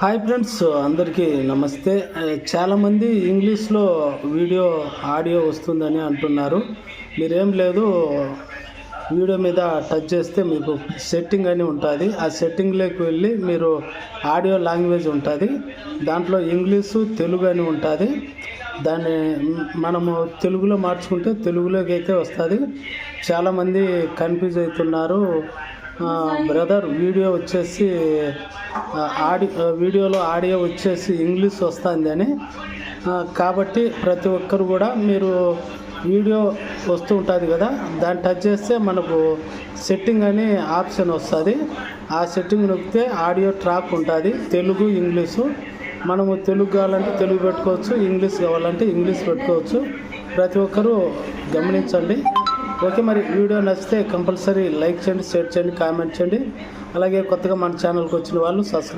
Hi friends అందరికీ నమస్తే. చాలామంది ఇంగ్లీష్లో వీడియో ఆడియో వస్తుందని అంటున్నారు. మీరేం లేదు వీడియో మీద టచ్ చేస్తే మీకు సెట్టింగ్ అని ఉంటుంది. ఆ సెట్టింగ్లోకి వెళ్ళి మీరు ఆడియో లాంగ్వేజ్ ఉంటుంది. దాంట్లో ఇంగ్లీషు తెలుగు అని ఉంటుంది. దాన్ని మనము తెలుగులో మార్చుకుంటే తెలుగులోకి అయితే వస్తుంది. చాలామంది కన్ఫ్యూజ్ అవుతున్నారు. బ్రదర్ వీడియో వచ్చేసి ఆడి వీడియోలో ఆడియో వచ్చేసి ఇంగ్లీష్ వస్తుంది అని. కాబట్టి ప్రతి ఒక్కరు కూడా మీరు వీడియో వస్తూ ఉంటుంది కదా దాన్ని టచ్ చేస్తే మనకు సెట్టింగ్ అని ఆప్షన్ వస్తుంది. ఆ సెట్టింగ్ నొక్కితే ఆడియో ట్రాక్ ఉంటుంది తెలుగు ఇంగ్లీషు. మనము తెలుగు కావాలంటే తెలుగు పెట్టుకోవచ్చు ఇంగ్లీష్ కావాలంటే ఇంగ్లీష్ పెట్టుకోవచ్చు. ప్రతి ఒక్కరూ గమనించండి. ఓకే మరి వీడియో నచ్చితే కంపల్సరీ లైక్ చేయండి షేర్ చేయండి కామెంట్ చేయండి. అలాగే కొత్తగా మన ఛానల్కి వచ్చిన వాళ్ళు సబ్స్క్రైబ్